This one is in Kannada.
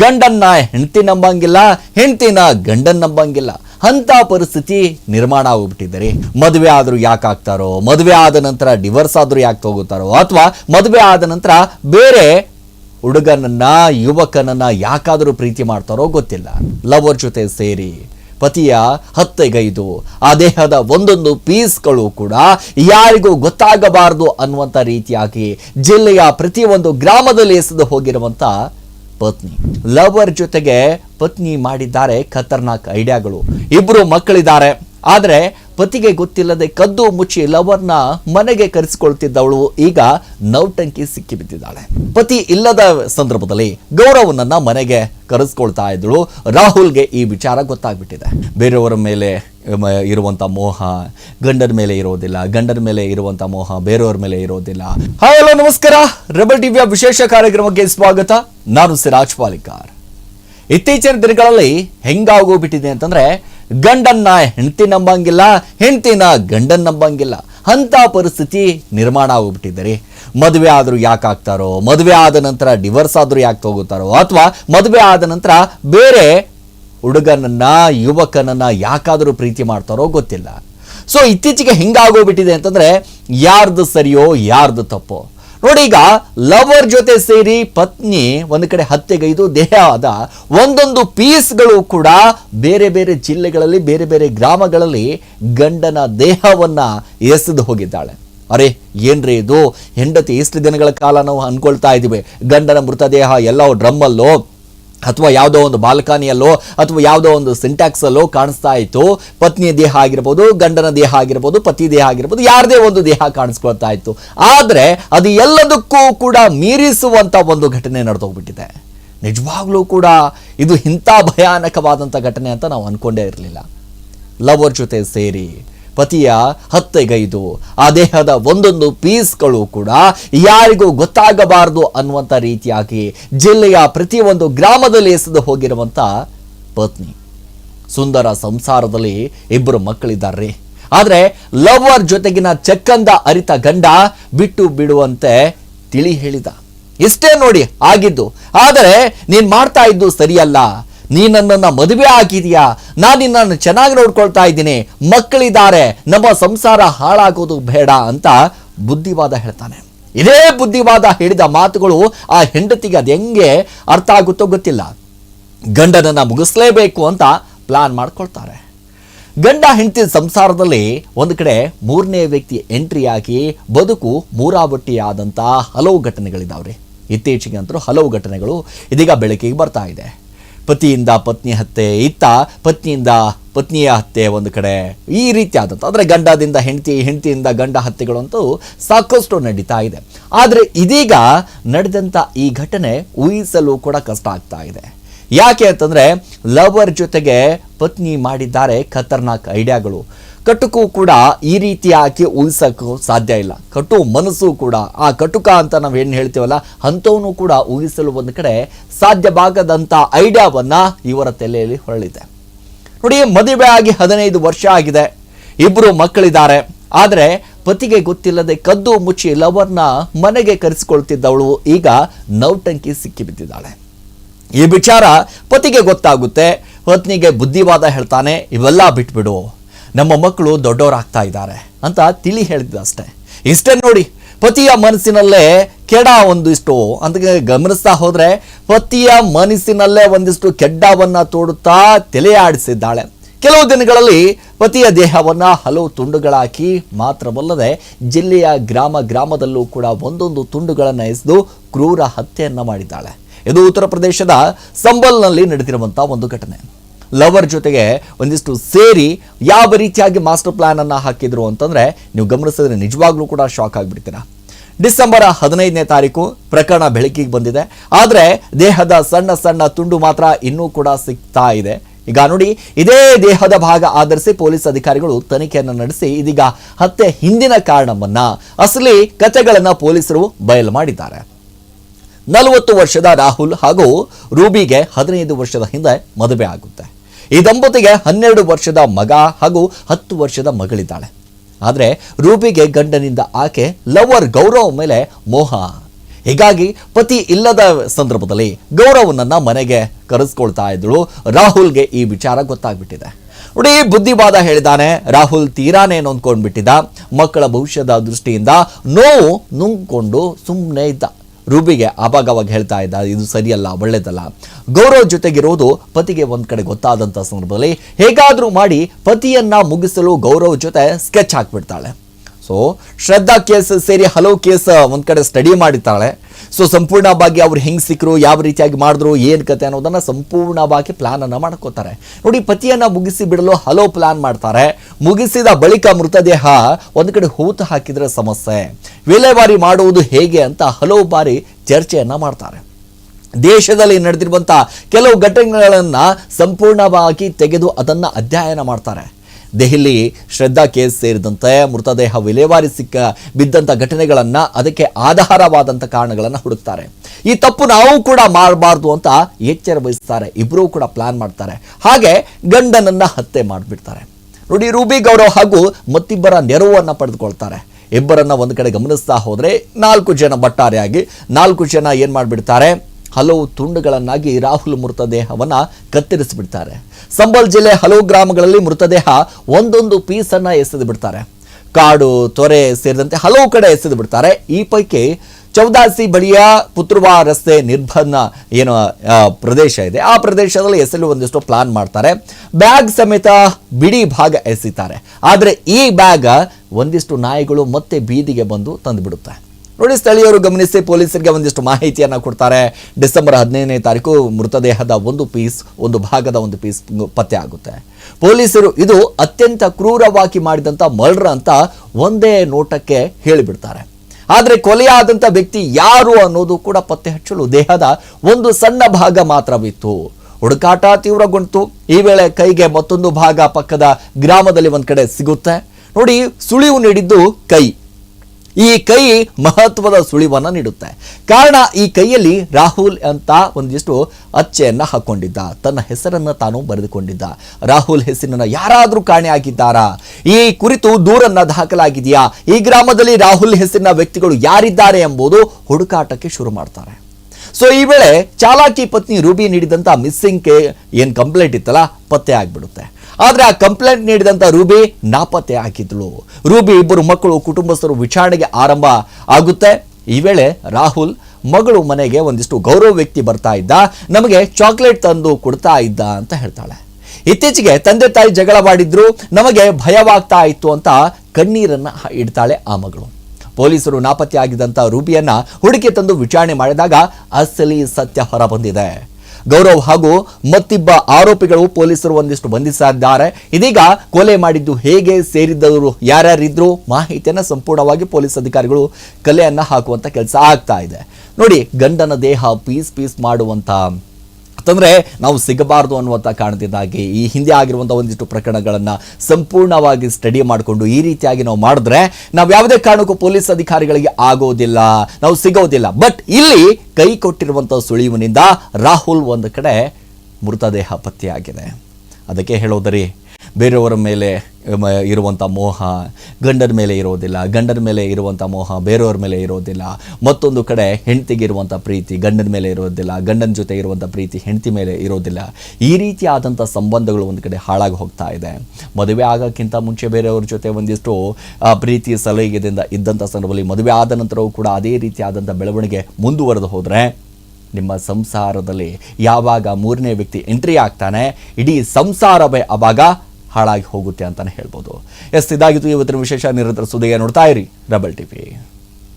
ಗಂಡನ್ನ ಹೆಂಡತಿ ನಂಬಂಗಿಲ್ಲ, ಹೆಂಡತಿನ ಗಂಡನ್ ನಂಬಂಗಿಲ್ಲ. ಅಂತ ಪರಿಸ್ಥಿತಿ ನಿರ್ಮಾಣ ಆಗ್ಬಿಟ್ಟಿದ್ದಾರೆ ಮದುವೆ ಆದರೂ ಯಾಕೆ ಆಗ್ತಾರೋ, ಮದುವೆ ಆದ ನಂತರ ಡಿವರ್ಸ್ ಆದರೂ ಯಾಕೆ ತಗೋತಾರೋ, ಅಥವಾ ಮದುವೆ ಆದ ನಂತರ ಬೇರೆ ಹುಡುಗನನ್ನ, ಯುವಕನನ್ನ ಯಾಕಾದರೂ ಪ್ರೀತಿ ಮಾಡ್ತಾರೋ ಗೊತ್ತಿಲ್ಲ. ಲವರ್ ಜೊತೆ ಸೇರಿ, ಪತಿಯ ಹತ್ತೆಗೈದು, ಆ ದೇಹದ ಒಂದೊಂದು ಪೀಸ್ಗಳು ಕೂಡ ಯಾರಿಗೂ ಗೊತ್ತಾಗಬಾರದು ಅನ್ನುವಂಥ ರೀತಿಯಾಗಿ ಜಿಲ್ಲೆಯ ಪ್ರತಿಯೊಂದು ಗ್ರಾಮದಲ್ಲಿ ಎಸೆದು ಹೋಗಿರುವಂತ ಪತ್ನಿ. ಲವರ್ ಜೊತೆಗೆ ಪತ್ನಿ ಮಾಡಿದ್ದಾರೆ ಖತರ್ನಾಕ್ ಐಡಿಯಾಗಳು. ಇಬ್ರು ಮಕ್ಕಳಿದ್ದಾರೆ. ಆದರೆ ಪತಿಗೆ ಗೊತ್ತಿಲ್ಲದೆ ಕದ್ದು ಮುಚ್ಚಿ ಲವರ್ನ ಮನೆಗೆ ಕರೆಸಿಕೊಳ್ತಿದ್ದವಳು ಈಗ ನೌಟಂಕಿ ಸಿಕ್ಕಿ ಬಿದ್ದಿದ್ದಾಳೆ ಪತಿ ಇಲ್ಲದ ಸಂದರ್ಭದಲ್ಲಿ ಗೌರವನನ್ನ ಮನೆಗೆ ಕರೆಸ್ಕೊಳ್ತಾ ಇದ್ದಳು. ರಾಹುಲ್ಗೆ ಈ ವಿಚಾರ ಗೊತ್ತಾಗ್ಬಿಟ್ಟಿದೆ. ಬೇರೆಯವರ ಮೇಲೆ ಮ, ಇರುವಂತ ಮೋಹ ಗಂಡನ ಮೇಲೆ ಇರೋದಿಲ್ಲ ಗಂಡನ ಮೇಲೆ ಇರುವಂತ ಮೋಹ ಬೇರೆಯವರ ಮೇಲೆ ಇರೋದಿಲ್ಲ. ಹಾಯ್ ಹಲೋ ನಮಸ್ಕಾರ. ರೆಬಲ್ ಟಿವಿಯ ವಿಶೇಷ ಕಾರ್ಯಕ್ರಮಕ್ಕೆ ಸ್ವಾಗತ. ನಾನು ಸಿರಾಜ್ ಪಾಲಿಕಾರ್ ಇತ್ತೀಚಿನ ದಿನಗಳಲ್ಲಿ ಹೆಂಗಾಗೋಗ್ಬಿಟ್ಟಿದೆ ಅಂತಂದ್ರೆ ಗಂಡನ್ನ ಹೆಂಡತಿ ನಂಬಂಗಿಲ್ಲ ಹೆಂಡತಿನ ಗಂಡನ್ ನಂಬಂಗಿಲ್ಲ. ಅಂತ ಪರಿಸ್ಥಿತಿ ನಿರ್ಮಾಣ ಆಗ್ಬಿಟ್ಟಿದ್ದಾರೆ ಮದುವೆ ಆದ್ರೂ ಯಾಕೆ ಆಗ್ತಾರೋ ಮದುವೆ ಆದ ನಂತರ ಡಿವರ್ಸ್ ಆದರೂ ಯಾಕೆ ತಗೋತಾರೋ ಅಥವಾ ಮದುವೆ ಆದ ನಂತರ ಬೇರೆ ಹುಡುಗನನ್ನ, ಯುವಕನನ್ನ ಯಾಕಾದರೂ ಪ್ರೀತಿ ಮಾಡ್ತಾರೋ ಗೊತ್ತಿಲ್ಲ. ಸೊ ಇತ್ತೀಚೆಗೆ ಹಿಂಗಾಗೋಗ್ಬಿಟ್ಟಿದೆ ಅಂತಂದ್ರೆ, ಯಾರ್ದು ಸರಿಯೋ, ಯಾರ್ದು ತಪ್ಪೋ. ನೋಡಿ ಈಗ, ಲವರ್ ಜೊತೆ ಸೇರಿ ಪತ್ನಿ, ಒಂದು ಕಡೆ ಹತ್ಯೆಗೈದು ಆದ ಒಂದೊಂದು ಪೀಸ್ಗಳು ಕೂಡ ಬೇರೆ ಬೇರೆ ಜಿಲ್ಲೆಗಳಲ್ಲಿ, ಬೇರೆ ಬೇರೆ ಗ್ರಾಮಗಳಲ್ಲಿ ಗಂಡನ ದೇಹವನ್ನ ಎಸೆದು ಹೋಗಿದ್ದಾಳೆ. ಅರೆ, ಏನ್ರಿ ಇದು? ಹೆಂಡತಿ ಇಷ್ಟು ದಿನಗಳ ಕಾಲ ನಾವು ಅನ್ಕೊಳ್ತಾ ಇದೀವಿ? ಗಂಡನ ಮೃತದೇಹ ಎಲ್ಲೋ ಡ್ರಮ್ಮಲ್ಲೋ? ಅಥವಾ ಯಾವುದೋ ಒಂದು ಬಾಲ್ಕನಿಯಲ್ಲೋ ಅಥವಾ ಯಾವುದೋ ಒಂದು ಸಿಂಟ್ಯಾಕ್ಸಲ್ಲೋ ಕಾಣಿಸ್ತಾ ಇತ್ತು. ಪತ್ನಿಯ ದೇಹ ಆಗಿರ್ಬೋದು, ಗಂಡನ ದೇಹ ಆಗಿರ್ಬೋದು, ಪತಿ ದೇಹ ಆಗಿರ್ಬೋದು, ಯಾರದೇ ಒಂದು ದೇಹ ಕಾಣಿಸ್ಕೊಳ್ತಾ ಇತ್ತು. ಆದರೆ ಅದು ಎಲ್ಲದಕ್ಕೂ ಕೂಡ ಮೀರಿಸುವಂಥ ಒಂದು ಘಟನೆ ನಡೆದೋಗ್ಬಿಟ್ಟಿದೆ. ನಿಜವಾಗ್ಲೂ ಕೂಡ ಇದು ಇಂಥ ಭಯಾನಕವಾದಂಥ ಘಟನೆ ಅಂತ ನಾವು ಅಂದ್ಕೊಂಡೇ ಇರಲಿಲ್ಲ. ಲವರ್ ಜೊತೆ ಸೇರಿ ಪತಿಯ ಹತ್ಯೆಗೈದು ಆ ದೇಹದ ಒಂದೊಂದು ಪೀಸ್ಗಳು ಕೂಡ ಯಾರಿಗೂ ಗೊತ್ತಾಗಬಾರದು ಅನ್ನುವಂಥ ರೀತಿಯಾಗಿ ಜಿಲ್ಲೆಯ ಪ್ರತಿಯೊಂದು ಗ್ರಾಮದಲ್ಲಿ ಎಸೆದು ಹೋಗಿರುವಂತ ಪತ್ನಿ. ಸುಂದರ ಸಂಸಾರದಲ್ಲಿ ಇಬ್ಬರು ಮಕ್ಕಳಿದ್ದಾರೆ. ಆದರೆ ಲವರ್ ಜೊತೆಗಿನ ಚಕ್ಕಂದ ಅರಿತ ಗಂಡ ಬಿಟ್ಟು ಬಿಡುವಂತೆ ತಿಳಿ ಹೇಳಿದ. ಇಷ್ಟೇ ನೋಡಿ, ಆಗಿದ್ದು. ಆದರೆ ನೀನು ಮಾಡ್ತಾ ಇದ್ದು ಸರಿಯಲ್ಲ. ನೀ ನನ್ನನ್ನು ಮದುವೆ ಆಗಿದೆಯಾ? ನಾನು ನಿನ್ನನ್ನು ಚೆನ್ನಾಗಿ ನೋಡ್ಕೊಳ್ತಾ ಇದ್ದೀನಿ. ಮಕ್ಕಳಿದ್ದಾರೆ. ನಮ್ಮ ಸಂಸಾರ ಹಾಳಾಗೋದು ಬೇಡ ಅಂತ ಬುದ್ಧಿವಾದ ಹೇಳ್ತಾನೆ. ಇದೇ ಬುದ್ಧಿವಾದ ಹೇಳಿದ ಮಾತುಗಳು ಆ ಹೆಂಡತಿಗೆ ಅದು ಹೆಂಗೆ ಅರ್ಥ ಆಗುತ್ತೋ ಗೊತ್ತಿಲ್ಲ. ಗಂಡನನ್ನು ಮುಗಿಸ್ಲೇಬೇಕು ಅಂತ ಪ್ಲಾನ್ ಮಾಡ್ಕೊಳ್ತಾರೆ. ಗಂಡ ಹೆಂಡತಿ ಸಂಸಾರದಲ್ಲಿ ಒಂದು ಕಡೆ ಮೂರನೇ ವ್ಯಕ್ತಿ ಎಂಟ್ರಿ ಆಗಿ ಬದುಕು ಮೂರಾಬಟ್ಟಿಯಾದಂಥ ಹಲವು ಘಟನೆಗಳಿದಾವ್ರಿ. ಇತ್ತೀಚೆಗೆ ಅಂತೂ ಹಲವು ಘಟನೆಗಳು ಇದೀಗ ಬೆಳಕಿಗೆ ಬರ್ತಾ ಇದೆ. ಪತಿಯಿಂದ ಪತ್ನಿ ಹತ್ಯೆ ಇತ್ತ, ಪತ್ನಿಯಿಂದ ಪತ್ನಿಯ ಹತ್ಯೆ ಒಂದು ಕಡೆ. ಈ ರೀತಿ ಆದಂಥ ಅಂದರೆ ಗಂಡದಿಂದ ಹೆಂಡತಿ, ಹೆಂಡತಿಯಿಂದ ಗಂಡ ಹತ್ಯೆಗಳಂತೂ ಸಾಕಷ್ಟು ನಡೀತಾ ಇದೆ. ಆದರೆ ಇದೀಗ ನಡೆದಂಥ ಈ ಘಟನೆ ಊಹಿಸಲು ಕೂಡ ಕಷ್ಟ ಆಗ್ತಾ ಇದೆ. ಯಾಕೆ ಅಂತಂದರೆ ಲವರ್ ಜೊತೆಗೆ ಪತ್ನಿ ಮಾಡಿದ್ದಾರೆ ಖತರ್ನಾಕ್ ಐಡಿಯಾಗಳು. ಕಟುಕು ಕೂಡ ಈ ರೀತಿ ರೀತಿಯಾಗಿ ಊಹಿಸೋಕ್ಕೂ ಸಾಧ್ಯ ಇಲ್ಲ. ಕಟು ಮನಸ್ಸು ಕೂಡ, ಆ ಕಟುಕ ಅಂತ ನಾವು ಏನು ಹೇಳ್ತೀವಲ್ಲ, ಅಂಥವನು ಕೂಡ ಊಹಿಸಲು ಒಂದು ಕಡೆ ಸಾಧ್ಯವಾಗದಂಥ ಐಡಿಯಾವನ್ನು ಇವರ ತಲೆಯಲ್ಲಿ ಹೊರಳಿದೆ. ನೋಡಿ, ಮದುವೆ ಆಗಿ ಹದಿನೈದು ವರ್ಷ ಆಗಿದೆ. ಇಬ್ಬರು ಮಕ್ಕಳಿದ್ದಾರೆ. ಆದರೆ ಪತಿಗೆ ಗೊತ್ತಿಲ್ಲದೆ ಕದ್ದು ಮುಚ್ಚಿ ಲವರ್ನ ಮನೆಗೆ ಕರೆಸಿಕೊಳ್ತಿದ್ದವಳು ಈಗ ನೌಟಂಕಿ ಸಿಕ್ಕಿಬಿದ್ದಿದ್ದಾಳೆ ಈ ವಿಚಾರ ಪತಿಗೆ ಗೊತ್ತಾಗುತ್ತೆ. ಪತ್ನಿಗೆ ಬುದ್ಧಿವಾದ ಹೇಳ್ತಾನೆ, ಇವೆಲ್ಲ ಬಿಟ್ಬಿಡು. ನಮ್ಮ ಮಕ್ಕಳು ದೊಡ್ಡವರಾಗ್ತಾ ಇದ್ದಾರೆ ಅಂತ ತಿಳಿ ಹೇಳಿದ್ದು ಅಷ್ಟೇ. ಇಷ್ಟೇ ನೋಡಿ, ಪತಿಯ ಮನಸ್ಸಿನಲ್ಲೇ ಕೆಡ ಒಂದಿಷ್ಟು ಅಂತ ಗಮನಿಸ್ತಾ ಹೋದರೆ, ಪತಿಯ ಮನಸ್ಸಿನಲ್ಲೇ ಒಂದಿಷ್ಟು ಕೆಡ್ಡವನ್ನು ತೋಡುತ್ತಾ ತಲೆಯಾಡಿಸಿದ್ದಾಳೆ ಕೆಲವು ದಿನಗಳಲ್ಲಿ ಪತಿಯ ದೇಹವನ್ನ ಹಲವು ತುಂಡುಗಳಾಕಿ ಮಾತ್ರವಲ್ಲದೆ ಜಿಲ್ಲೆಯ ಗ್ರಾಮ ಗ್ರಾಮದಲ್ಲೂ ಕೂಡ ಒಂದೊಂದು ತುಂಡುಗಳನ್ನು ಎಸೆದು ಕ್ರೂರ ಹತ್ಯೆಯನ್ನು ಮಾಡಿದ್ದಾಳೆ. ಇದು ಉತ್ತರ ಪ್ರದೇಶದ ಸಂಬಲ್ನಲ್ಲಿ ನಡೆದಿರುವಂಥ ಒಂದು ಘಟನೆ. ಲವರ್ ಜೊತೆಗೆ ಒಂದಿಷ್ಟು ಸೇರಿ ಯಾವ ರೀತಿಯಾಗಿ ಮಾಸ್ಟರ್ ಪ್ಲಾನ್ ಅನ್ನ ಹಾಕಿದ್ರು ಅಂತಂದ್ರೆ ನೀವು ಗಮನಿಸಿದ್ರೆ ನಿಜವಾಗ್ಲೂ ಕೂಡ ಶಾಕ್ ಆಗಿಬಿಡ್ತೀರಾ. ಡಿಸೆಂಬರ್ ಹದಿನೈದನೇ ತಾರೀಕು ಪ್ರಕರಣ ಬೆಳಕಿಗೆ ಬಂದಿದೆ. ಆದರೆ ದೇಹದ ಸಣ್ಣ ಸಣ್ಣ ತುಂಡು ಮಾತ್ರ ಇನ್ನೂ ಕೂಡ ಸಿಗ್ತಾ ಇದೆ. ಈಗ ನೋಡಿ, ಇದೇ ದೇಹದ ಭಾಗ ಆಧರಿಸಿ ಪೊಲೀಸ್ ಅಧಿಕಾರಿಗಳು ತನಿಖೆಯನ್ನು ನಡೆಸಿ ಇದೀಗ ಹತ್ಯೆ ಹಿಂದಿನ ಕಾರಣವನ್ನ ಅಸಲಿ ಕಥೆಗಳನ್ನು ಪೊಲೀಸರು ಬಯಲು ಮಾಡಿದ್ದಾರೆ. ನಲವತ್ತು ವರ್ಷದ ರಾಹುಲ್ ಹಾಗೂ ರೂಬಿಗೆ ಹದಿನೈದು ವರ್ಷದ ಹಿಂದೆ ಮದುವೆ ಆಗುತ್ತೆ. ಈ ದಂಪತಿಗೆ ಹನ್ನೆರಡು ವರ್ಷದ ಮಗ ಹಾಗೂ ಹತ್ತು ವರ್ಷದ ಮಗಳಿದ್ದಾಳೆ. ಆದರೆ ರೂಬಿಗೆ ಗಂಡನಿಂದ ಆಕೆ ಲವರ್ ಗೌರವ್ ಮೇಲೆ ಮೋಹ. ಹೀಗಾಗಿ ಪತಿ ಇಲ್ಲದ ಸಂದರ್ಭದಲ್ಲಿ ಗೌರವನನ್ನ ಮನೆಗೆ ಕರೆಸ್ಕೊಳ್ತಾ ಇದ್ದಳು. ರಾಹುಲ್ಗೆ ಈ ವಿಚಾರ ಗೊತ್ತಾಗ್ಬಿಟ್ಟಿದೆ. ನೋಡಿ, ಬುದ್ಧಿವಾದ ಹೇಳಿದಾನೆ, ರಾಹುಲ್ ತೀರಾನೇ ನೊಂದ್ಕೊಂಡ್ಬಿಟ್ಟಿದ್ದ. ಮಕ್ಕಳ ಭವಿಷ್ಯದ ದೃಷ್ಟಿಯಿಂದ ನೋವು ನುಂಗ್ಕೊಂಡು ಸುಮ್ಮನೆ ಇದ್ದ. ರೂಬಿಗೆ ಆವಾಗ ಹೇಳ್ತಾ ಇದ್ದ, ಇದು ಸರಿಯಲ್ಲ, ಒಳ್ಳೇದಲ್ಲ. ಗೌರವ್ ಜೊತೆಗಿರೋದು ಪತಿಗೆ ಒಂದ್ ಕಡೆ ಗೊತ್ತಾದಂತ ಸಂದರ್ಭದಲ್ಲಿ ಹೇಗಾದ್ರೂ ಮಾಡಿ ಪತಿಯನ್ನ ಮುಗಿಸಲು ಗೌರವ್ ಜೊತೆ ಸ್ಕೆಚ್ ಹಾಕ್ಬಿಡ್ತಾಳೆ. ಸೊ ಶ್ರದ್ಧಾ ಕೇಸ್ ಸೇರಿ ಹಲವು ಕೇಸ್ ಒಂದ್ ಕಡೆ ಸ್ಟಡಿ ಮಾಡಿರ್ತಾಳೆ. ಸೊ ಸಂಪೂರ್ಣವಾಗಿ ಅವ್ರು ಹೆಂಗ್ ಸಿಕ್ಕರು ಯಾವ ರೀತಿಯಾಗಿ ಮಾಡಿದ್ರು, ಏನು ಕತೆ ಅನ್ನೋದನ್ನ ಸಂಪೂರ್ಣವಾಗಿ ಪ್ಲಾನ್ ಅನ್ನ ಮಾಡ್ಕೋತಾರೆ. ನೋಡಿ, ಪತಿಯನ್ನ ಮುಗಿಸಿ ಬಿಡಲು ಹಲವು ಪ್ಲಾನ್ ಮಾಡ್ತಾರೆ. ಮುಗಿಸಿದ ಬಳಿಕ ಮೃತದೇಹ ಒಂದು ಕಡೆ ಹೂತು ಹಾಕಿದ್ರೆ ಸಮಸ್ಯೆ. ವಿಲೇವಾರಿ ಮಾಡುವುದು ಹೇಗೆ ಅಂತ ಹಲವು ಬಾರಿ ಚರ್ಚೆಯನ್ನ ಮಾಡ್ತಾರೆ. ದೇಶದಲ್ಲಿ ನಡೆದಿರುವಂಥ ಕೆಲವು ಘಟನೆಗಳನ್ನ ಸಂಪೂರ್ಣವಾಗಿ ತೆಗೆದು ಅದನ್ನ ಅಧ್ಯಯನ ಮಾಡ್ತಾರೆ. ದೆಹಲಿ ಶ್ರದ್ಧಾ ಕೇಸ್ ಸೇರಿದಂತೆ ಮೃತದೇಹ ವಿಲೇವಾರಿ ಸಿಕ್ಕ ಬಿದ್ದಂಥ ಘಟನೆಗಳನ್ನು ಅದಕ್ಕೆ ಆಧಾರವಾದಂಥ ಕಾರಣಗಳನ್ನು ಹುಡುಕ್ತಾರೆ. ಈ ತಪ್ಪು ನಾವು ಕೂಡ ಮಾಡಬಾರ್ದು ಅಂತ ಎಚ್ಚರ ವಹಿಸ್ತಾರೆ. ಇಬ್ಬರೂ ಕೂಡ ಪ್ಲಾನ್ ಮಾಡ್ತಾರೆ. ಹಾಗೆ ಗಂಡನನ್ನು ಹತ್ಯೆ ಮಾಡಿಬಿಡ್ತಾರೆ. ನೋಡಿ, ರೂಬಿ ಗೌರವ್ ಹಾಗೂ ಮತ್ತಿಬ್ಬರ ನೆರವನ್ನು ಪಡೆದುಕೊಳ್ತಾರೆ. ಇಬ್ಬರನ್ನ ಒಂದು ಕಡೆ ಗಮನಿಸ್ತಾ ಹೋದರೆ ನಾಲ್ಕು ಜನ ಬಟ್ಟಾರೆಯಾಗಿ ನಾಲ್ಕು ಜನ ಏನು ಮಾಡ್ಬಿಡ್ತಾರೆ? ಹಲವು ತುಂಡುಗಳನ್ನಾಗಿ ರಾಹುಲ್ ಮೃತದೇಹವನ್ನು ಕತ್ತರಿಸಿಬಿಡ್ತಾರೆ. ಸಂಬಲ್ ಜಿಲ್ಲೆ ಹಲವು ಗ್ರಾಮಗಳಲ್ಲಿ ಮೃತದೇಹ ಒಂದೊಂದು ಪೀಸನ್ನು ಎಸೆದು ಬಿಡ್ತಾರೆ ಕಾಡು, ತೊರೆ ಸೇರಿದಂತೆ ಹಲವು ಕಡೆ ಎಸೆದು ಬಿಡ್ತಾರೆ ಈ ಪೈಕಿ ಚೌದಾಸಿ ಬಳಿಯ ಪುತ್ರವಾ ರಸ್ತೆ ನಿರ್ಬಂಧ ಏನು ಪ್ರದೇಶ ಇದೆ. ಆ ಪ್ರದೇಶದಲ್ಲಿ ಎಸೆಲು ಒಂದಿಷ್ಟು ಪ್ಲಾನ್ ಮಾಡ್ತಾರೆ. ಬ್ಯಾಗ್ ಸಮೇತ ಬಿಡಿ ಭಾಗ ಎಸಿತಾರೆ ಆದರೆ ಈ ಬ್ಯಾಗ್ ಒಂದಿಷ್ಟು ನಾಯಿಗಳು ಮತ್ತೆ ಬೀದಿಗೆ ಬಂದು ತಂದುಬಿಡುತ್ತೆ. ನೋಡಿ, ಸ್ಥಳೀಯರು ಗಮನಿಸಿ, ಪೊಲೀಸರಿಗೆ ಒಂದಿಷ್ಟು ಮಾಹಿತಿಯನ್ನು ಕೊಡ್ತಾರೆ. ಡಿಸೆಂಬರ್ ಹದಿನೈದನೇ ತಾರೀಕು ಮೃತದೇಹದ ಒಂದು ಪೀಸ್, ಒಂದು ಭಾಗದ ಒಂದು ಪೀಸ್ ಪತ್ತೆ ಆಗುತ್ತೆ. ಪೊಲೀಸರು ಇದು ಅತ್ಯಂತ ಕ್ರೂರವಾಗಿ ಮಾಡಿದಂಥ ಮರ್ಡರ್ ಅಂತ ಒಂದೇ ನೋಟಕ್ಕೆ ಹೇಳಿಬಿಡ್ತಾರೆ. ಆದರೆ ಕೊಲೆಯಾದಂಥ ವ್ಯಕ್ತಿ ಯಾರು ಅನ್ನೋದು ಕೂಡ ಪತ್ತೆ ಹಚ್ಚಲು ದೇಹದ ಒಂದು ಸಣ್ಣ ಭಾಗ ಮಾತ್ರವಿತ್ತು. ಹುಡುಕಾಟ ತೀವ್ರಗೊಂಡಿತು ಈ ವೇಳೆ ಕೈಗೆ ಮತ್ತೊಂದು ಭಾಗ ಪಕ್ಕದ ಗ್ರಾಮದಲ್ಲಿ ಒಂದು ಕಡೆ ಸಿಗುತ್ತೆ. ನೋಡಿ, ಸುಳಿವು ನೀಡಿದ್ದು ಕೈ. ಈ ಕೈ ಮಹತ್ವದ ಸುಳಿವನ್ನು ನೀಡುತ್ತೆ. ಕಾರಣ ಈ ಕೈಯಲ್ಲಿ ರಾಹುಲ್ ಅಂತ ಒಂದಿಷ್ಟು ಅಚ್ಚೆಯನ್ನು ಹಾಕೊಂಡಿದ್ದ. ತನ್ನ ಹೆಸರನ್ನು ತಾನು ಬರೆದುಕೊಂಡಿದ್ದ. ರಾಹುಲ್ ಹೆಸರನ್ನ ಯಾರಾದರೂ ಕಾಣೆಯಾಗಿದ್ದಾರಾ ಈ ಕುರಿತು ದೂರನ್ನ ದಾಖಲಾಗಿದೆಯಾ? ಈ ಗ್ರಾಮದಲ್ಲಿ ರಾಹುಲ್ ಹೆಸರಿನ ವ್ಯಕ್ತಿಗಳು ಯಾರಿದ್ದಾರೆ ಎಂಬುದು ಹುಡುಕಾಟಕ್ಕೆ ಶುರು ಮಾಡ್ತಾರೆ. ಸೊ ಈ ವೇಳೆ ಚಾಲಾಕಿ ಪತ್ನಿ ರೂಬಿ ನೀಡಿದಂಥ ಮಿಸ್ಸಿಂಗ್ ಕೆ ಏನು ಕಂಪ್ಲೇಂಟ್ ಇತ್ತಲ್ಲ, ಪತ್ತೆ ಆಗ್ಬಿಡುತ್ತೆ. ಆದ್ರೆ ಆ ಕಂಪ್ಲೇಂಟ್ ನೀಡಿದಂಥ ರೂಬಿ ನಾಪತ್ತೆ ಆಗಿದ್ಳು ರೂಬಿ ಇಬ್ಬರು ಮಕ್ಕಳು ಕುಟುಂಬಸ್ಥರು ವಿಚಾರಣೆಗೆ ಆರಂಭ ಆಗುತ್ತೆ. ಈ ವೇಳೆ ರಾಹುಲ್ ಮಗಳು ಮನೆಗೆ ಒಂದಿಷ್ಟು ಗೌರವ ವ್ಯಕ್ತಿ ಬರ್ತಾ ಇದ್ದ. ನಮಗೆ ಚಾಕ್ಲೇಟ್ ತಂದು ಕೊಡ್ತಾ ಇದ್ದ ಅಂತ ಹೇಳ್ತಾಳೆ. ಇತ್ತೀಚೆಗೆ ತಂದೆ ತಾಯಿ ಜಗಳವಾಡಿದ್ರು ನಮಗೆ ಭಯವಾಗ್ತಾ ಇತ್ತು ಅಂತ ಕಣ್ಣೀರನ್ನು ಇಡ್ತಾಳೆ ಆ ಮಗಳು. ಪೊಲೀಸರು ನಾಪತ್ತೆ ಆಗಿದ್ದಂಥ ರೂಬಿಯನ್ನ ಹುಡುಕಿ ತಂದು ವಿಚಾರಣೆ ಮಾಡಿದಾಗ ಅಸಲಿ ಸತ್ಯ ಹೊರಬಂದಿದೆ ಗೌರವ್ ಹಾಗೂ ಮತ್ತಿಬ್ಬ ಆರೋಪಿಗಳು ಪೊಲೀಸರು ಒಂದಿಷ್ಟು ಬಂಧಿಸಿದ್ದಾರೆ ಇದೀಗ ಕೊಲೆ ಮಾಡಿದ್ದು ಹೇಗೆ ಸೇರಿದ್ದವರು ಯಾರ್ಯಾರಿದ್ರು ಮಾಹಿತಿಯನ್ನು ಸಂಪೂರ್ಣವಾಗಿ ಪೊಲೀಸ್ ಅಧಿಕಾರಿಗಳು ಕಲೆಯನ್ನು ಹಾಕುವಂತ ಕೆಲಸ ಆಗ್ತಾ ಇದೆ. ನೋಡಿ ಗಂಡನ ದೇಹ ಪೀಸ್ ಪೀಸ್ ಮಾಡುವಂತ ಅಂತಂದ್ರೆ ನಾವು ಸಿಗಬಾರದು ಅನ್ನುವಂಥ ಕಾರಣದಿಂದಾಗಿ ಈ ಹಿಂದೆ ಆಗಿರುವಂಥ ಒಂದಿಷ್ಟು ಪ್ರಕರಣಗಳನ್ನು ಸಂಪೂರ್ಣವಾಗಿ ಸ್ಟಡಿ ಮಾಡಿಕೊಂಡು ಈ ರೀತಿಯಾಗಿ ನಾವು ಮಾಡಿದ್ರೆ ನಾವು ಯಾವುದೇ ಕಾರಣಕ್ಕೂ ಪೊಲೀಸ್ ಅಧಿಕಾರಿಗಳಿಗೆ ಆಗೋದಿಲ್ಲ, ನಾವು ಸಿಗೋದಿಲ್ಲ. ಬಟ್ ಇಲ್ಲಿ ಕೈ ಕೊಟ್ಟಿರುವಂಥ ಸುಳಿವಿನಿಂದ ರಾಹುಲ್ ಒಂದು ಕಡೆ ಮೃತದೇಹ ಪತ್ತೆಯಾಗಿದೆ. ಅದಕ್ಕೆ ಹೇಳೋದರಿ ಬೇರೆಯವರ ಮೇಲೆ ಇರುವಂಥ ಮೋಹ ಗಂಡನ ಮೇಲೆ ಇರೋದಿಲ್ಲ, ಗಂಡನ ಮೇಲೆ ಇರುವಂಥ ಮೋಹ ಬೇರೆಯವ್ರ ಮೇಲೆ ಇರೋದಿಲ್ಲ. ಮತ್ತೊಂದು ಕಡೆ ಹೆಂಡತಿಗೆ ಇರುವಂಥ ಪ್ರೀತಿ ಗಂಡನ ಮೇಲೆ ಇರೋದಿಲ್ಲ, ಗಂಡನ ಜೊತೆ ಇರುವಂಥ ಪ್ರೀತಿ ಹೆಂಡತಿ ಮೇಲೆ ಇರೋದಿಲ್ಲ. ಈ ರೀತಿಯಾದಂಥ ಸಂಬಂಧಗಳು ಒಂದು ಕಡೆ ಹಾಳಾಗಿ ಹೋಗ್ತಾ ಇದೆ. ಮದುವೆ ಆಗೋಕ್ಕಿಂತ ಮುಂಚೆ ಬೇರೆಯವ್ರ ಜೊತೆ ಒಂದಿಷ್ಟು ಪ್ರೀತಿ ಸಲಹೆದಿಂದ ಇದ್ದಂಥ ಸಂದರ್ಭದಲ್ಲಿ ಮದುವೆ ಆದ ನಂತರವೂ ಕೂಡ ಅದೇ ರೀತಿಯಾದಂಥ ಬೆಳವಣಿಗೆ ಮುಂದುವರೆದು ಹೋದರೆ ನಿಮ್ಮ ಸಂಸಾರದಲ್ಲಿ ಯಾವಾಗ ಮೂರನೇ ವ್ಯಕ್ತಿ ಎಂಟ್ರಿ ಆಗ್ತಾನೆ, ಇಡೀ ಸಂಸಾರವೇ ಅವಾಗ ಹಾಳಾಗಿ ಹೋಗುತ್ತೆ ಅಂತಾನೆ ಹೇಳ್ಬೋದು. ಎಸ್ ಇದಾಗಿತ್ತು ಇವತ್ತಿನ ವಿಶೇಷ. ನಿರಂತರ ಸುದ್ದಿಗೆ ನೋಡ್ತಾ ಇರಿ. ರಬಲ್ ಟಿವಿ.